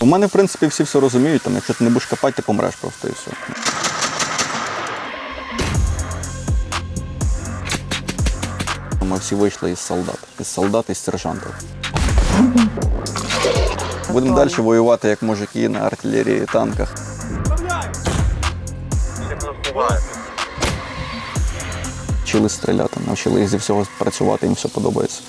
У мене, в принципі, всі все розуміють, там, якщо ти не будеш копати, ти помреш просто і все. Ми всі вийшли із солдат. Із солдат, із сержантів. Будемо далі воювати як мужики на артилерії, танках. Вчили стріляти, навчили їх зі всього працювати, їм все подобається.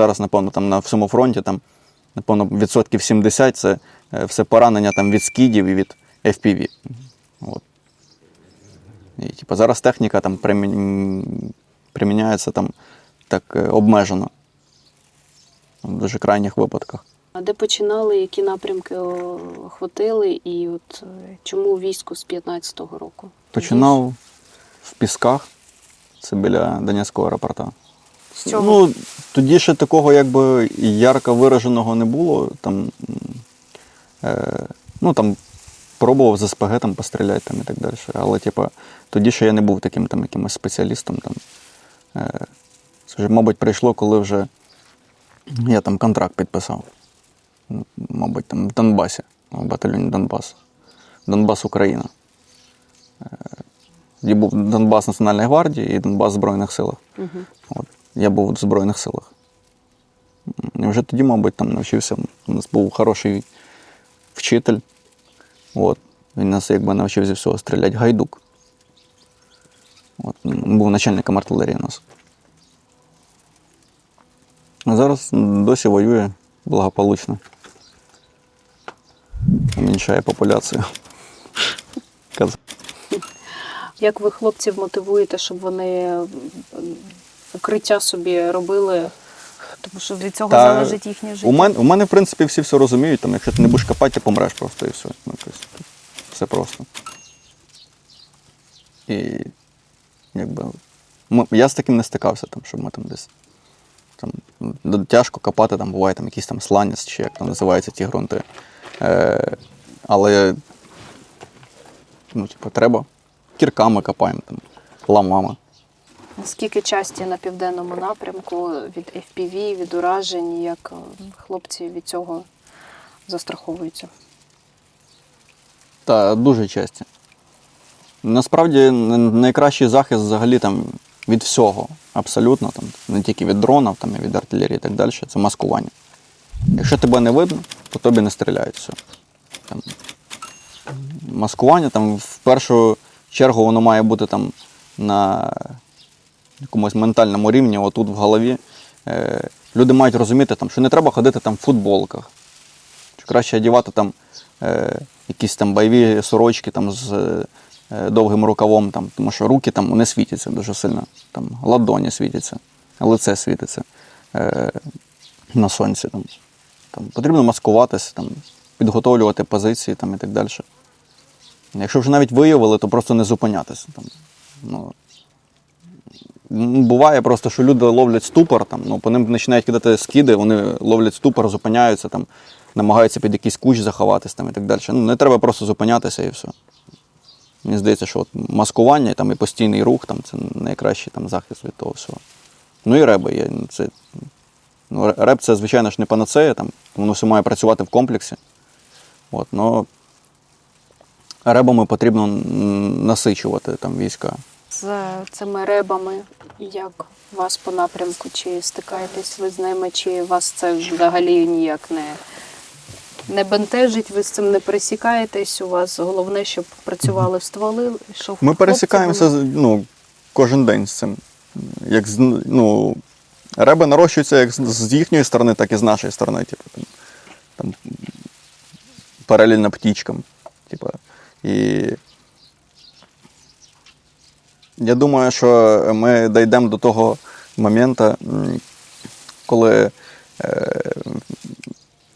Зараз, напевно, там на всьому фронті, там, напевно, відсотків 70 це е, все поранення там, від скідів і від FPV. От. І, типу, зараз техніка там приміняється там, так е, обмежено. В дуже крайніх випадках. А де починали, які напрямки о, охватили, і от е, чому військо з 15-го року? Починав в Пісках, це біля Донецького аеропорта. З чого? Ну, тоді ще такого якби ярко вираженого не було. Там, е, ну, там пробував з СПГ там, постріляти там, і так далі. Але типу, тоді ще я не був таким там, якимось спеціалістом. Там. Е, це вже, мабуть, прийшло, коли вже я там контракт підписав. Мабуть, там в Донбасі, в батальйоні Донбас. Донбас Україна. Е, Тоді був Донбас Національної гвардії і Донбас Збройних силах. Угу. От. Я був в Збройних силах. І вже тоді, мабуть, там навчився. У нас був хороший вчитель. От. Він нас якби навчив зі всього стріляти гайдук. От. Був начальником артилерії у нас. А зараз досі воює благополучно. Уміншає популяцію. Як ви хлопців мотивуєте, щоб вони укриття собі робили? Тому що від цього Та залежить їхнє життя. У мене, у мене, в принципі, всі все розуміють. Там, якщо ти не будеш копати, ти помреш просто і все. Ну, тобто, все просто. І якби. Ми, я з таким не стикався, там, щоб ми там десь. Там, ну, тяжко копати, там буває там якийсь там сланець, чи як там називаються ті ґрунти. Е, але ну, типу, треба. Кірками копаємо, там, ламами. Наскільки часті на південному напрямку від FPV, від уражень, як е, хлопці від цього застраховуються? Та дуже часті. Насправді найкращий захист взагалі там від всього, абсолютно, там, не тільки від дронів, там, і від артилерії і так далі, це маскування. Якщо тебе не видно, то тобі не стріляють все. Там, маскування там в першу чергу воно має бути там на якомусь ментальному рівні, отут в голові. Е, люди мають розуміти, там, що не треба ходити там в футболках. Що краще одягати там е, якісь там бойові сорочки там, з е, довгим рукавом, там, тому що руки там вони світяться дуже сильно. Там, ладоні світяться, лице світиться е, на сонці. Там. Там, потрібно маскуватися, там, підготовлювати позиції там, і так далі. Якщо вже навіть виявили, то просто не зупинятися. Там, ну, Буває просто, що люди ловлять ступор, там, ну, по ним починають кидати скиди, вони ловлять ступор, зупиняються, там, намагаються під якийсь кущ заховатись там, і так далі. Ну, не треба просто зупинятися і все. Мені здається, що от маскування там, і постійний рух там, це найкращий там, захист від того всього. Ну і реби ну, Це, ну, ре- реп це, звичайно ж, не панацея, там, воно все має працювати в комплексі. От, но ребами потрібно насичувати там, війська. З цими ребами, як у вас по напрямку, чи стикаєтесь ви з ними, чи вас це взагалі ніяк не, не бентежить, ви з цим не пересікаєтесь, у вас головне, щоб працювали стволи, йшов Ми пересікаємося ну, кожен день з цим. Як ну, реби нарощуються як з їхньої сторони, так і з нашої сторони. Типу, там, там, паралельно птічкам. Типу. І я думаю, що ми дійдемо до того моменту, коли е,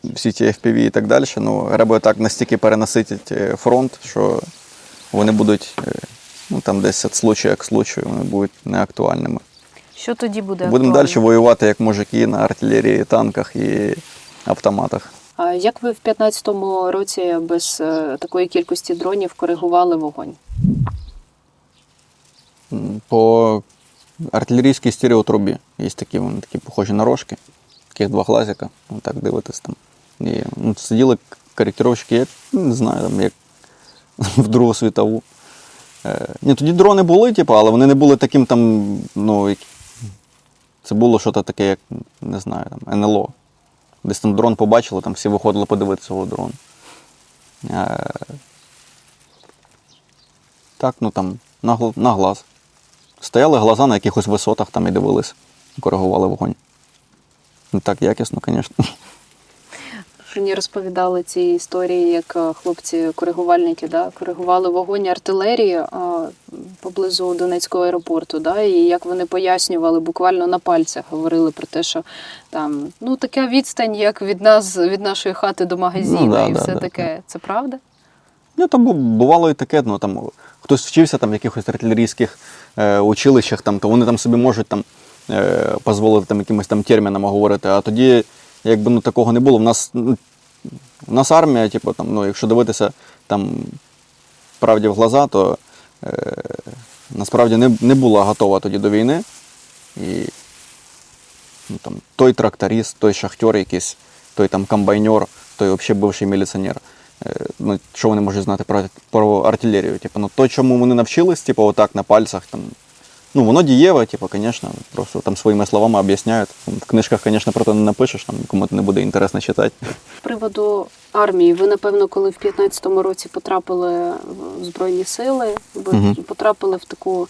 всі ті FPV і так далі. Ну, реби так настільки перенаситять е, фронт, що вони будуть е, ну, там десь від случаю к случаю, вони будуть неактуальними. Що тоді буде? Будемо далі воювати як мужики на артилерії, танках і автоматах. А як ви в 2015 році без такої кількості дронів коригували вогонь? По артилерійській стереотрубі є такі, вони такі похожі на рожки, таких два глазика, ну, так дивитись там. І, ну, сиділи коректировщики, ну, не знаю, там, як в Другу світову. Е, ні, тоді дрони були, типу, але вони не були таким там, ну, як... це було щось таке, як, не знаю, там, НЛО. Десь там дрон побачили, там всі виходили подивитися цього дрон. Е, так, ну там, на, на глаз. Стояли глаза на якихось висотах там і дивились, коригували вогонь. Не так якісно, звісно. Мені розповідали ці історії, як е, хлопці коригувальники да, коригували вогонь артилерії а, поблизу Донецького аеропорту. Да, і як вони пояснювали, буквально на пальцях говорили про те, що там ну така відстань, як від нас, від нашої хати до магазину, Ну, да, і да, все да, таке. Це правда? Ну, там бувало і таке, ну там хтось вчився там в якихось артилерійських е, училищах, там, то вони там собі можуть там, е, дозволити там якимось там термінами говорити. А тоді, якби ну, такого не було. В нас, ну, у нас армія, типу, там, ну, якщо дивитися там правді в глаза, то е, насправді не, не була готова тоді до війни. І ну, там, той тракторист, той шахтер якийсь, той там комбайнер, той взагалі бивший міліціонер. Е, Ну, що вони можуть знати про, про артилерію? Типу, ну, то, чому вони навчились, типу, отак на пальцях, там, ну, воно дієве, типу, звісно, просто там своїми словами об'ясняють. В книжках, звісно, про це не напишеш, там кому не буде інтересно читати. З приводу армії, ви, напевно, коли в 15-му році потрапили в Збройні сили, ви Мгм. потрапили в таку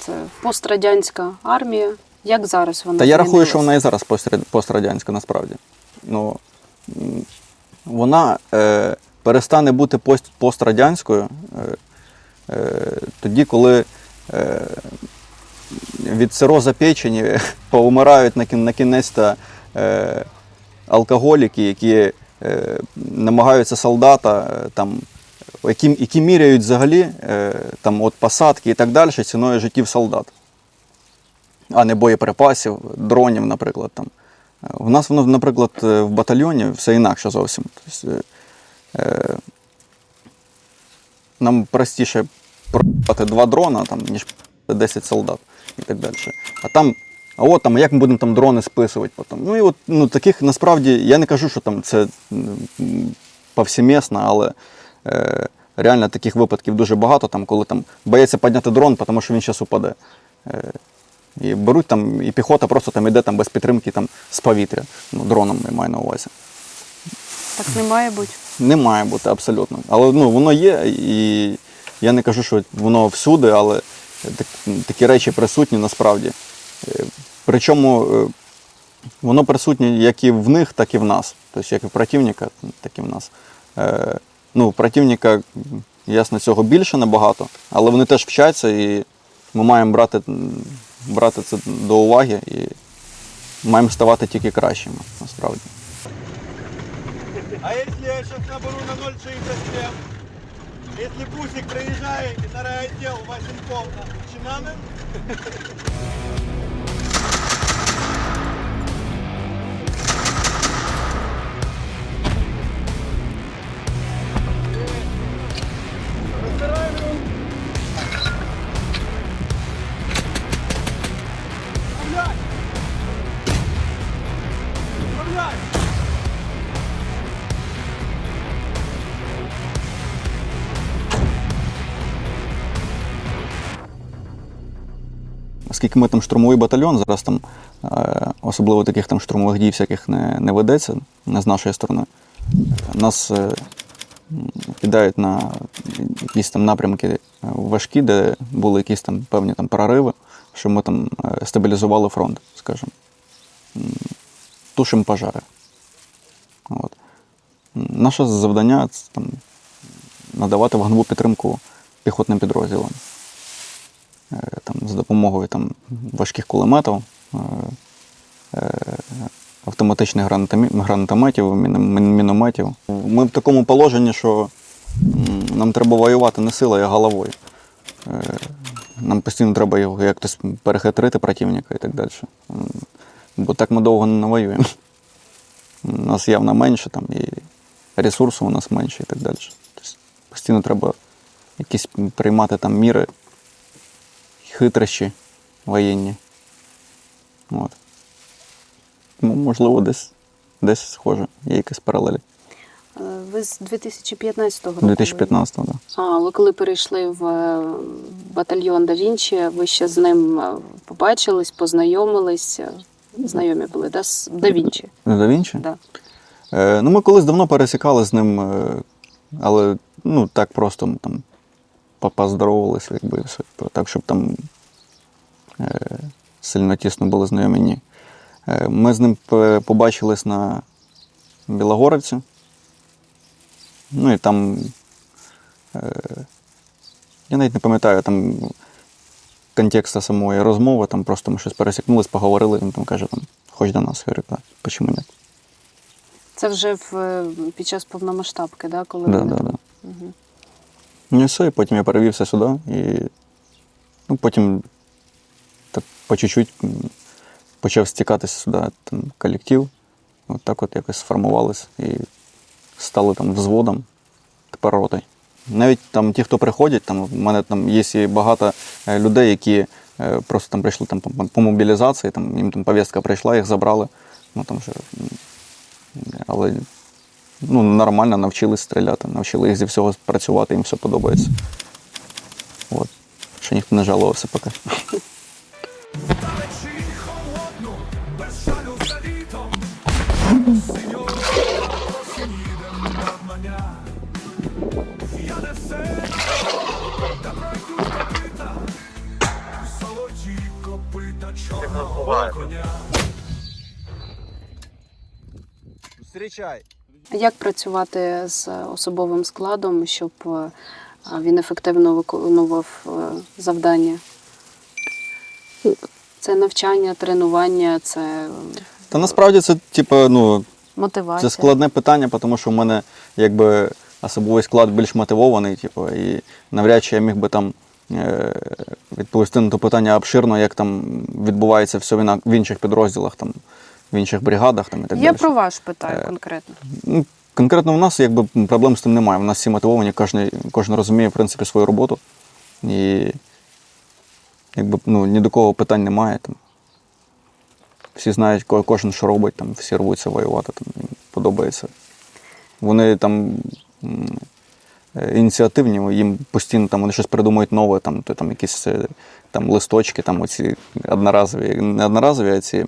це пострадянська армія. Як зараз вона? Та я рахую, що вона і зараз пострадянська насправді. Ну, вона е, перестане бути пост- пострадянською е, е, тоді, коли е, від цироза печені повмирають на, кін- на кінець е, алкоголіки, які е, намагаються солдата, е, там, які, які міряють взагалі е, там, от посадки і так далі ціною життів солдат а не боєприпасів, дронів, наприклад. Там. У нас воно, наприклад, е, в батальйоні все інакше зовсім. Тобто, е, е, нам простіше продати два дрона, там, ніж 10 солдат і так далі. А там, а от там, як ми будемо там дрони списувати потім. Ну і от ну, таких насправді, я не кажу, що там це повсімісно, але е, реально таких випадків дуже багато, там, коли там боїться підняти дрон, тому що він зараз упаде. Е, і беруть там, і піхота просто там іде там без підтримки там, з повітря. Ну, дроном я маю на увазі. Так не має бути. Не має бути абсолютно. Але ну, воно є, і я не кажу, що воно всюди, але так, такі речі присутні насправді. Е, Причому е, воно присутнє як і в них, так і в нас. Тобто як і в противника, так і в нас. Е, Ну, противника, ясно, цього більше набагато, але вони теж вчаться, і ми маємо брати, брати це до уваги і маємо ставати тільки кращими, насправді. А якщо я зараз наберу на 067, если бусик і на райотдел Васенков на Чинанин, Оскільки ми там штурмовий батальйон, зараз там е, особливо таких там штурмових дій всяких не, не ведеться, не з нашої сторони. Нас е, кидають на якісь там напрямки е, важкі, де були якісь там певні там прориви, щоб ми там стабілізували фронт, скажімо. Тушимо пожари. От. Наше завдання там, надавати вогневу підтримку піхотним підрозділам там, за допомогою там, важких кулеметів, е, е, автоматичних гранатометів, мін- мін- мінометів. Ми в такому положенні, що нам треба воювати не силою, а головою. Е, Нам постійно треба його якось перехитрити противника і так далі. Бо так ми довго не навоюємо. У нас явно менше там, і ресурсу у нас менше і так далі. Тобто постійно треба якісь приймати там міри, хитрощі воєнні. От. Ну, можливо, десь, десь схоже, є якась паралель. Е, Ви з 2015 року. 2015 так. Да. А, але коли перейшли в е, батальйон Да Вінчі, ви ще з ним е, побачились, познайомились. Знайомі були, да? З Да Вінчі. Да Вінчі? Да. Е, ну, ми колись давно пересікали з ним, але ну, так просто там поздоровалися, якби все. Так, щоб там е, сильно тісно були знайомі, ні. Е, ми з ним побачились на Білогорівці. Ну і там. Е, я навіть не пам'ятаю там контекста самої розмови, там просто ми щось пересікнулись, поговорили, він там каже, там, хоч до нас. Я говорю, «Так, почему ні? Це вже в, під час повномасштабки, да, коли Да, вони да. Ну все, і потім я перевівся сюди і ну, потім так по чуть-чуть почав стікатися сюди там, колектив. От так от якось сформувалися і стали там взводом, тепер ротою. Навіть там ті, хто приходять, там в мене там є і багато е, людей, які е, просто там прийшли там, по, мобілізації, там, їм там повістка прийшла, їх забрали. Ну, там, вже, але ну, нормально навчились стріляти, навчили їх зі всього працювати, їм все подобається. От. Ще ніхто не жалувався поки. Встречай. Як працювати з особовим складом, щоб е, він ефективно виконував е, завдання? Це навчання, тренування, це е, Та насправді це, типу, ну, мотивація. це складне питання, тому що в мене якби особовий склад більш мотивований, типу, і навряд чи я міг би там відповісти на те питання обширно, як там відбувається все в інших підрозділах, там, в інших бригадах там, і так Я далі. про ваш питаю Е, конкретно. Ну, конкретно в нас якби проблем з тим немає. У нас всі мотивовані, кожен, кожен розуміє в принципі свою роботу. І якби ну, ні до кого питань немає. Там. Всі знають, кожен що робить, там, всі рвуться воювати, там, їм подобається. Вони там е, ініціативні, їм постійно там, вони щось придумують нове, там, то, там якісь е, там, листочки, там, оці одноразові, не одноразові, а ці,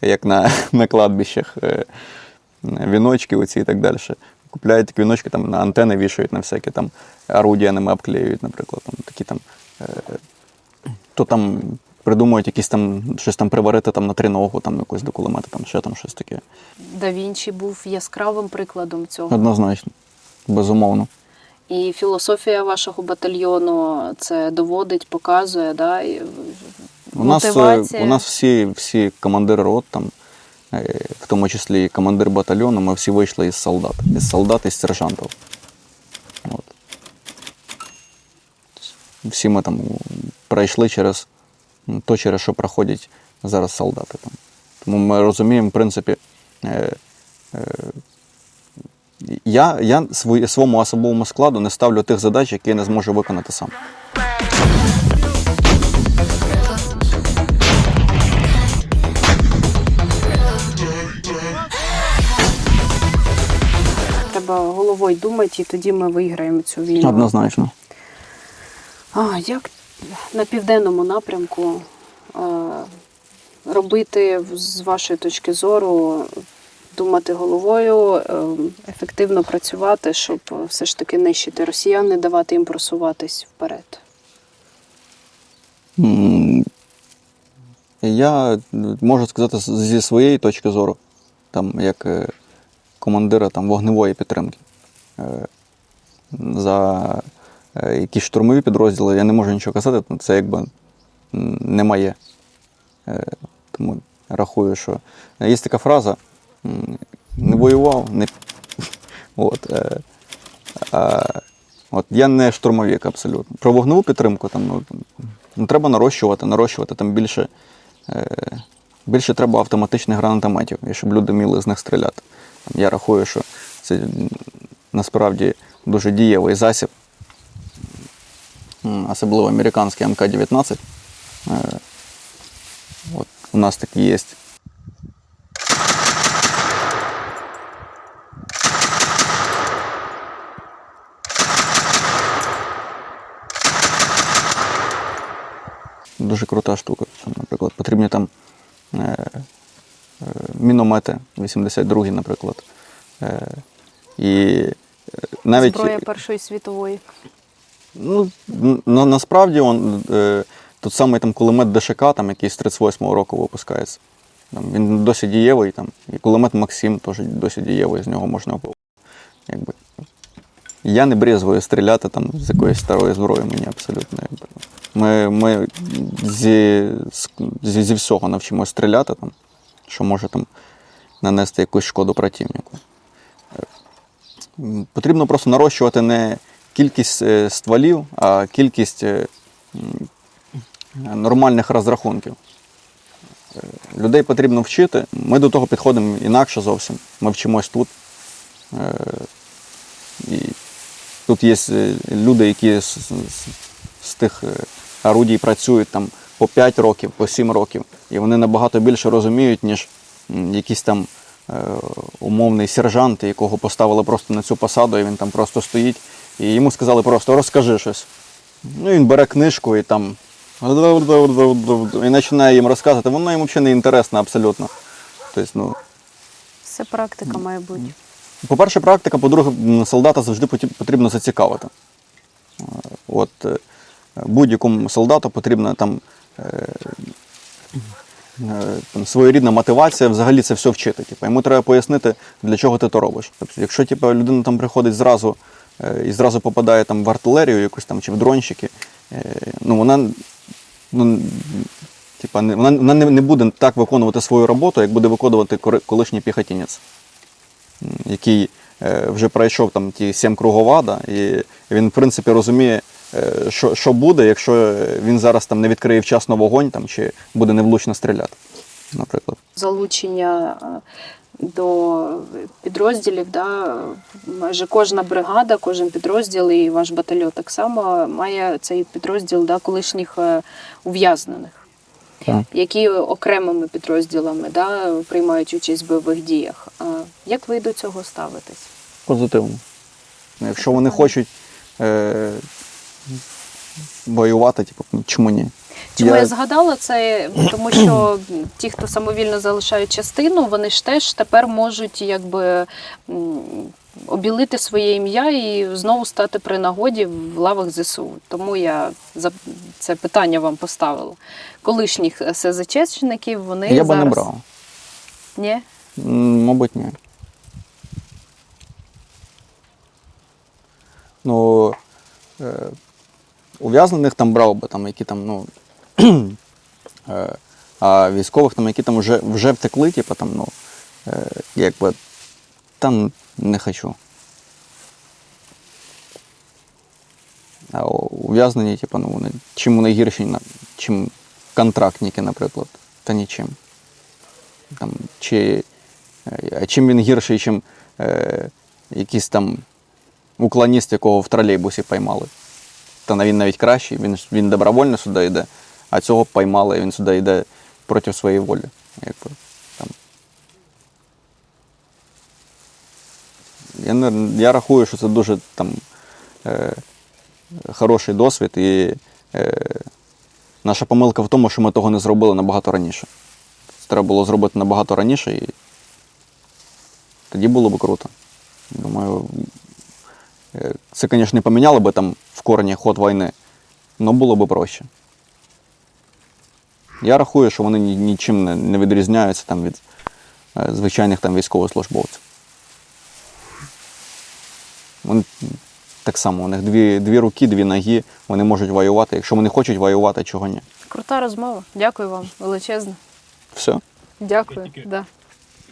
як на, на кладбищах. е, віночки оці і так далі. Купляють такі віночки, там на антени вішають на всякі там орудія ними обклеюють, наприклад. Там, такі там, е, то там придумують якісь там щось там приварити там на триногу, там якось до кулемета, там ще там щось таке. Да Вінчі був яскравим прикладом цього. Однозначно, безумовно. І філософія вашого батальйону це доводить, показує, да? і У нас, е, у нас всі, всі командири рот, там, е, в тому числі і командир батальйону, ми всі вийшли із солдат. Із солдат і з сержантів. От. Всі ми там пройшли через м, то, через що проходять зараз солдати. Там. Тому ми розуміємо, в принципі, е, я, я свої, своєму особовому складу не ставлю тих задач, які я не зможу виконати сам. Треба головою думати, і тоді ми виграємо цю війну. Однозначно. А як на південному напрямку е, робити з вашої точки зору, думати головою, е, ефективно працювати, щоб все ж таки нищити росіян, не давати їм просуватись вперед? Я можу сказати зі своєї точки зору, там, як е, командира там, вогневої підтримки. Е, За е, якісь штурмові підрозділи я не можу нічого казати, це якби м, не моє. Е, Тому рахую, що є така фраза: не воював, не. От, е, а, от я не штурмовик абсолютно. Про вогневу підтримку там, ну, ну, треба нарощувати, нарощувати там більше. Е, більше треба автоматичних гранатометів, і щоб люди вміли з них стріляти. Я рахую, що це насправді дуже дієвий засіб, особливо американський МК-19. Е, от у нас такі є. Дуже крута штука. Наприклад, потрібні там е, е, міномети 82-й, наприклад. Е, і навіть Зброя Першої світової. Ну, на, насправді он, е, тут самий там кулемет ДШК, там, який з 38-го року випускається. Там, він досить дієвий. Там, і кулемет Максим теж досить дієвий, з нього можна якби. Я не брезгую стріляти там, з якоїсь старої зброї, мені абсолютно. Ми, ми зі, зі, зі всього навчимося стріляти, там, що може там, нанести якусь шкоду противнику. Потрібно просто нарощувати не кількість е, стволів, а кількість е, нормальних розрахунків. Е, Людей потрібно вчити. Ми до того підходимо інакше зовсім. Ми вчимось тут. Е, тут є е, люди, які з, з- з- тих е, орудій працюють там по 5 років, по 7 років. І вони набагато більше розуміють, ніж якісь там е, умовний сержант, якого поставили просто на цю посаду, і він там просто стоїть. І йому сказали просто розкажи щось. Ну, він бере книжку і там. І починає їм розказувати. Воно йому взагалі не інтересно абсолютно. Тобто, ну, Все практика має бути. По-перше, практика, по-друге, солдата завжди потрібно зацікавити. Е, От е, будь-якому солдату потрібна там, е, там своєрідна мотивація взагалі це все вчити. Типу, йому треба пояснити, для чого ти то робиш. Тобто, якщо типу, людина там приходить зразу і зразу попадає там, в артилерію якусь там чи в дронщики, ну вона. Ну, Типа, не- вона, не, буде так виконувати свою роботу, як буде виконувати колишній піхотінець який е, вже пройшов там ті сім кругов ада, і він, в принципі, розуміє, е, що, що буде, якщо він зараз там не відкриє вчасно вогонь там, чи буде невлучно стріляти, наприклад. залучення е, до підрозділів. Да, майже кожна бригада, кожен підрозділ і ваш батальйон так само має цей підрозділ да, колишніх ув'язнених, Так. які окремими підрозділами да, приймають участь в бойових діях. А Як ви до цього ставитесь? Позитивно. Ну, Якщо вони хочуть е, воювати, типу, чому ні? Чому я, Я- згадала це? Тому що ті, хто самовільно залишають частину, вони ж теж тепер можуть якби обілити своє ім'я і знову стати при нагоді в лавах ЗСУ. Тому я за це питання вам поставила. Колишніх СЗЧників вони Я би не брав. Ні? Мабуть, ні. Ну, е, ув'язнених там брав би, там, які там, ну. е, а військових, там, які там вже, вже втекли, типу, там, ну, е, якби, там не хочу. А ув'язнені, типу, ну, вони, чим вони гірші, чим контрактники, наприклад, та нічим. Там, чи, е, чим він гірший, чим е, якийсь там уклоніст, якого в тролейбусі поймали. Та він навіть кращий, він, він добровольно сюди йде, а цього поймали, і він сюди йде проти своєї волі. Якби, Я, я рахую, що це дуже там, е, хороший досвід, і е, наша помилка в тому, що ми того не зробили набагато раніше. Це треба було зробити набагато раніше, і тоді було б круто. Думаю, е, це, звісно, не поміняло би там в корені ход війни, але було б проще. Я рахую, що вони нічим не, не відрізняються там, від е, звичайних там, військовослужбовців. Вони так само, у них дві, дві руки, дві ноги, вони можуть воювати. Якщо вони хочуть воювати, чого ні. Крута розмова. Дякую вам величезно. Все. Дякую. Да.